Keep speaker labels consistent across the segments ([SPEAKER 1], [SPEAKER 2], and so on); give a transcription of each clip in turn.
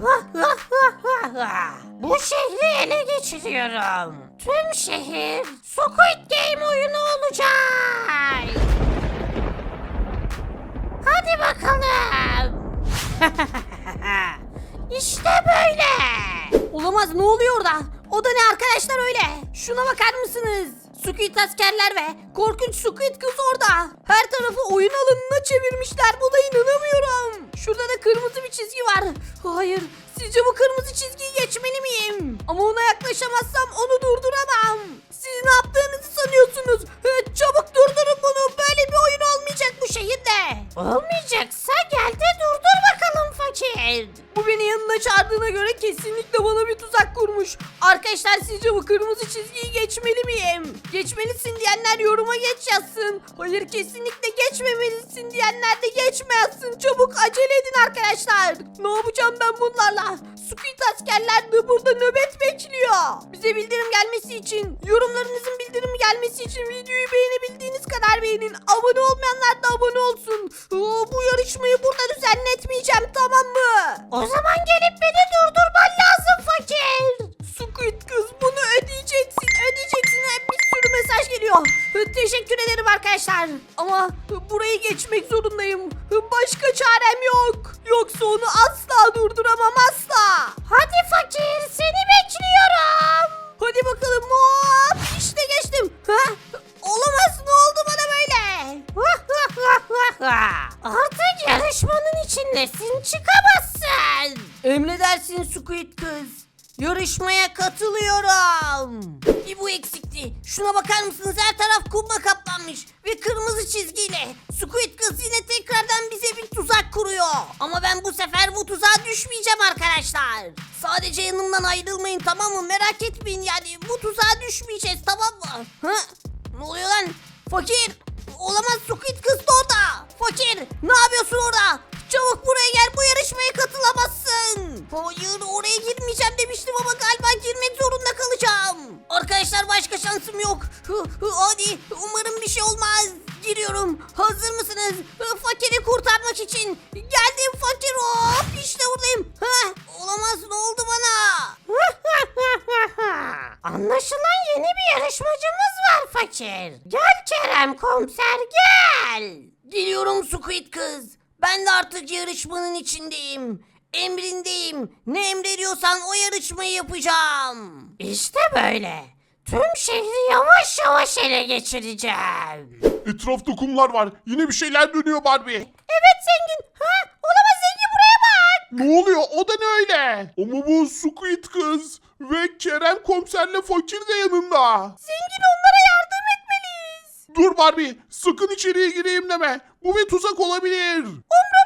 [SPEAKER 1] Bu şehri ele geçiriyorum. Tüm şehir Squid Game oyunu olacak. Hadi bakalım. işte böyle.
[SPEAKER 2] Olamaz ne oluyor orada? O da ne arkadaşlar öyle? Şuna bakar mısınız? Squid askerler ve korkunç Squid kız orada. Her tarafı oyun alanına çevirmişler. Buna inanamıyorum. Şurada da kırmızı bir çizgi var. Hayır. Sizce bu kırmızı çizgiyi geçmeli miyim? Ama ona yaklaşamazsam onu durduramam. Yoruma geç yazsın. Hayır kesinlikle geçmemelisin diyenler de geçme yazsın. Çabuk acele edin arkadaşlar. Ne yapacağım ben bunlarla? Squid askerler de burada nöbet bekliyor. Bize bildirim gelmesi için, yorumlarınızın bildirim gelmesi için videoyu beğenebildiğiniz kadar beğenin. Abone olmayanlar da abone olsun. Aa, bu yarışmayı burada düzenletmeyeceğim tamam mı?
[SPEAKER 1] O zaman gelip beni
[SPEAKER 2] geçmek zorundayım. Başka çarem yok. Yoksa onu asla durduramam asla.
[SPEAKER 1] Hadi fakir seni bekliyorum.
[SPEAKER 2] Hadi bakalım hop işte geçtim. Ha? Olamaz ne oldu bana böyle?
[SPEAKER 1] Artık yarışmanın içindesin çıkamazsın.
[SPEAKER 2] Emredersin Squid kız. Yarışmaya katılıyorum. Bir bu eksikti. Şuna bakar mısınız her taraf kumla kaplanmış ve kırmızı çizgiyle. Squid kız yine tekrardan bize bir tuzak kuruyor. Ama ben bu sefer bu tuzağa düşmeyeceğim arkadaşlar. Sadece yanımdan ayrılmayın tamam mı? Merak etmeyin yani bu tuzağa düşmeyeceğiz tamam mı? Ha? Ne oluyor lan? Fakir. Hadi umarım bir şey olmaz. Giriyorum. Hazır mısınız? Hı, Fakiri kurtarmak için. Geldim fakir hop işte buradayım. Ha, olamaz ne oldu bana?
[SPEAKER 1] Anlaşılan yeni bir yarışmacımız var fakir. Gel Kerem komiser gel.
[SPEAKER 2] Geliyorum Squid kız. Ben de artık yarışmanın içindeyim. Emrindeyim. Ne emrediyorsan o yarışmayı yapacağım.
[SPEAKER 1] İşte böyle. Tüm şehri yavaş yavaş ele geçireceğim.
[SPEAKER 3] Etrafta kumlar var. Yine bir şeyler dönüyor Barbie.
[SPEAKER 1] Evet zengin. Ha? Olamaz zengin buraya bak.
[SPEAKER 3] Ne oluyor? O da ne öyle? Ama bu Squid kız ve Kerem komiserle fakir de yanında.
[SPEAKER 1] Zengin onlara yardım etmeliyiz.
[SPEAKER 3] Dur Barbie, sakın içeriye gireyim deme. Bu bir tuzak olabilir.
[SPEAKER 1] Umrumda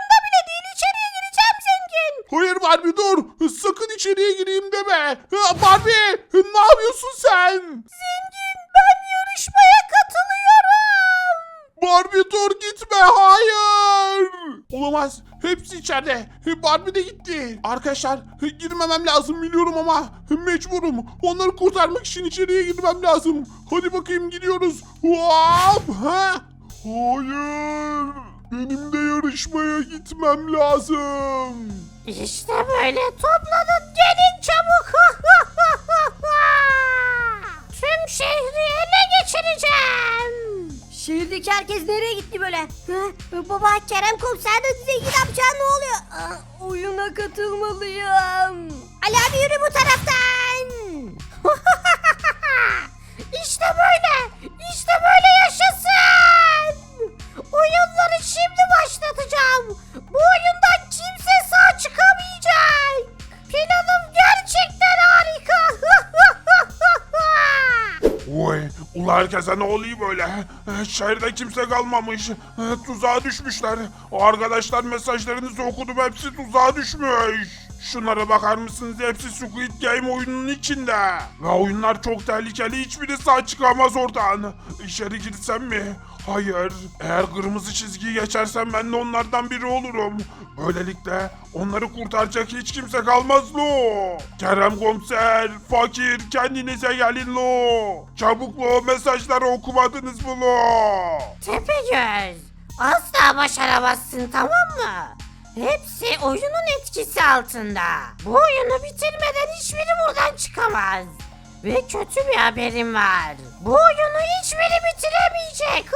[SPEAKER 3] Hayır Barbie dur. Sakın içeriye gireyim deme. Barbie, ne yapıyorsun sen?
[SPEAKER 1] Zengin ben yarışmaya katılıyorum.
[SPEAKER 3] Barbie dur gitme. Hayır. Olamaz. Hepsi içeride. Barbie de gitti. Arkadaşlar girmemem lazım biliyorum ama mecburum. Onları kurtarmak için içeriye girmem lazım. Hadi bakayım gidiyoruz. Hop. Ha? Hayır. Benim de yarışmaya gitmem lazım.
[SPEAKER 1] İşte böyle toplanın gelin çabuk. Tüm şehri ele geçireceğim.
[SPEAKER 2] Şehirdeki herkes nereye gitti böyle? Hı? Baba Kerem komiser de zengin amca ne oluyor? Aa, oyuna katılmalıyım.
[SPEAKER 1] Ali abi yürü bu taraftan. işte böyle. İşte böyle yaşasın.
[SPEAKER 3] Herkese ne oluyor böyle? Eh, Şehirde kimse kalmamış. Tuzağa düşmüşler. Arkadaşlar mesajlarınızı okudum hepsi tuzağa düşmüş. Şunlara bakar mısınız? Hepsi Squid Game oyununun içinde. Ve oyunlar çok tehlikeli. Hiçbiri sağ çıkamaz oradan. İçeri girsem mi? Hayır. Eğer kırmızı çizgiyi geçersem ben de onlardan biri olurum. Böylelikle onları kurtaracak hiç kimse kalmaz lo. Kerem komiser, fakir kendinize gelin lo. Çabuk lo mesajları okumadınız mı lo?
[SPEAKER 1] Tepegöz. Asla başaramazsın tamam mı? Hepsi oyunun etkisi altında. Bu oyunu bitirmeden hiçbiri buradan çıkamaz. Ve kötü bir haberim var. Bu oyunu hiçbiri bitiremeyecek.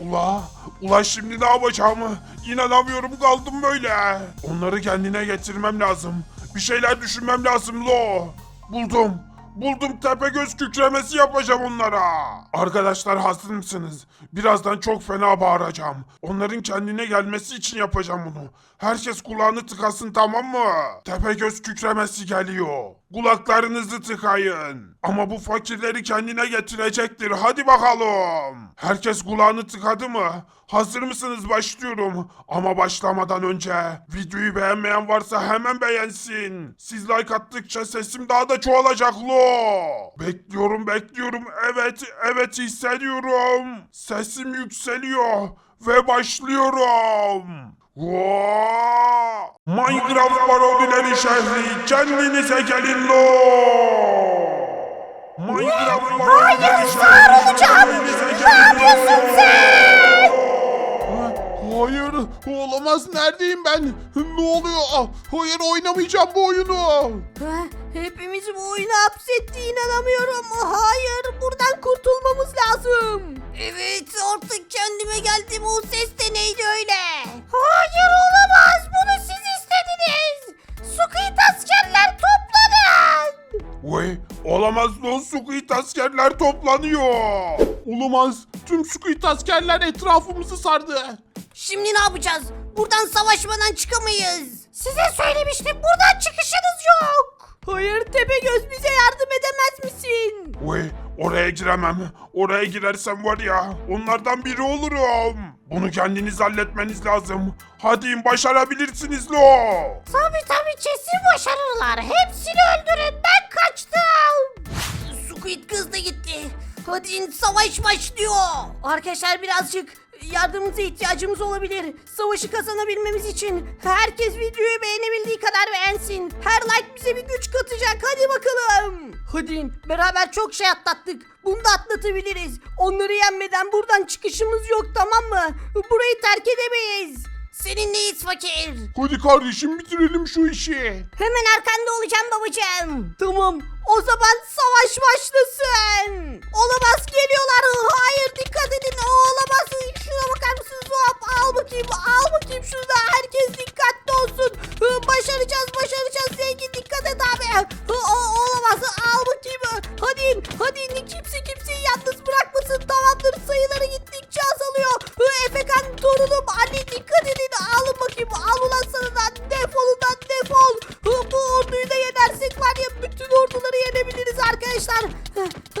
[SPEAKER 3] Ula, ula şimdi ne yapacağımı inanamıyorum kaldım böyle. Onları kendine getirmem lazım. Bir şeyler düşünmem lazım lo. Buldum. Buldum Tepegöz kükremesi yapacağım onlara. Arkadaşlar hazır mısınız? Birazdan çok fena bağıracağım. Onların kendine gelmesi için yapacağım bunu. Herkes kulağını tıkasın tamam mı? Tepegöz kükremesi geliyor. Kulaklarınızı tıkayın. Ama bu fakirleri kendine getirecektir. Hadi bakalım. Herkes kulağını tıkadı mı? Hazır mısınız? Başlıyorum. Ama başlamadan önce videoyu beğenmeyen varsa hemen beğensin. Siz like attıkça sesim daha da çoğalacak lo. Bekliyorum bekliyorum. Evet evet hissediyorum. Sesim yükseliyor. Ve başlıyorum. Vaa! Minecraft parodileri şehri kendinize gelin lo. Minecraft parodileri şehri kendinize gelin lo.
[SPEAKER 4] Hayır, olamaz. Neredeyim ben? Ne oluyor? Ah, Hayır, oynamayacağım bu oyunu.
[SPEAKER 2] Ha, hepimizi bu oyuna hapsetti inanamıyorum. Hayır buradan kurtulmamız lazım. Evet artık kendime geldim o ses de neydi öyle?
[SPEAKER 1] Hayır olamaz. Bunu siz istediniz. Squid askerler toplanın.
[SPEAKER 3] Vay, olamaz lan Squid askerler toplanıyor.
[SPEAKER 4] Olamaz. Tüm Squid askerler etrafımızı sardı.
[SPEAKER 2] Şimdi ne yapacağız? Buradan savaşmadan çıkamayız.
[SPEAKER 1] Size söylemiştim buradan çıkışınız yok.
[SPEAKER 2] Hayır Tepegöz bize yardım edemez misin?
[SPEAKER 3] Vay, oraya giremem. Oraya girersem var ya, onlardan biri olurum. Bunu kendiniz halletmeniz lazım. Hadi başarabilirsiniz lo.
[SPEAKER 1] Tabi tabi kesin başarırlar. Hepsini öldürün ben kaçtım.
[SPEAKER 2] Squid kız da gitti. Hadi savaş başlıyor. Arkadaşlar birazcık yardımınıza ihtiyacımız olabilir. Savaşı kazanabilmemiz için herkes videoyu beğenebildiği kadar beğensin. Her like bize bir güç katacak. Hadi bakalım. Hadi beraber çok şey atlattık. Bunu da atlatabiliriz. Onları yenmeden buradan çıkışımız yok tamam mı? Burayı terk edemeyiz. Seninleyiz fakir.
[SPEAKER 4] Hadi kardeşim bitirelim şu işi.
[SPEAKER 2] Hemen arkanda olacağım babacığım. Tamam. O zaman savaş başlasın. Olamaz geliyorlar. Hayır dikkat edin. O olamaz. Alın bakayım. Al ulan sana da. Defolun lan defol. Bu orduyu da yenersek var ya bütün orduları yenebiliriz arkadaşlar.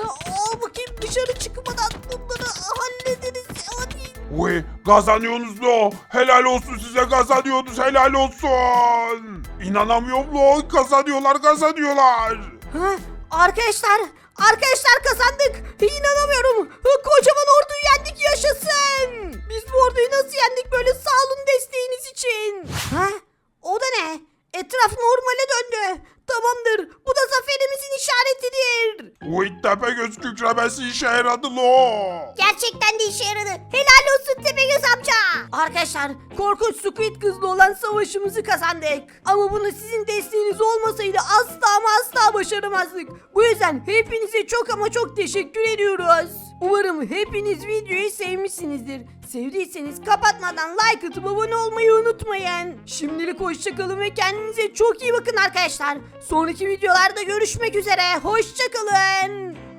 [SPEAKER 2] Al bakayım dışarı çıkmadan bunları hallederiz. Hadi.
[SPEAKER 3] Vay, kazanıyorsunuz lo. Helal olsun size kazanıyorsunuz. Helal olsun. İnanamıyorum lo. Kazanıyorlar kazanıyorlar.
[SPEAKER 2] Ha, arkadaşlar, arkadaşlar kazandık. İnanamıyorum. Kocaman orduyu yendik yaşasın. Biz bu orduyu nasıl yendik böyle sağ olun desteğiniz için. Ha? O da ne? Etraf normale döndü. Tamamdır. Bu da işaretidir.
[SPEAKER 3] Vay Tepegöz kükremesi işe yaradı lo.
[SPEAKER 2] Gerçekten de işe yaradı. Helal olsun Tepegöz amca. Arkadaşlar korkunç Squid Kız'la olan savaşımızı kazandık. Ama bunu sizin desteğiniz olmasaydı asla ama asla başaramazdık. Bu yüzden hepinize çok ama çok teşekkür ediyoruz. Umarım hepiniz videoyu sevmişsinizdir. Sevdiyseniz kapatmadan like atıp abone olmayı unutmayın. Şimdilik hoşçakalın ve kendinize çok iyi bakın arkadaşlar. Sonraki videolarda görüşmek üzere. Hoşçakalın.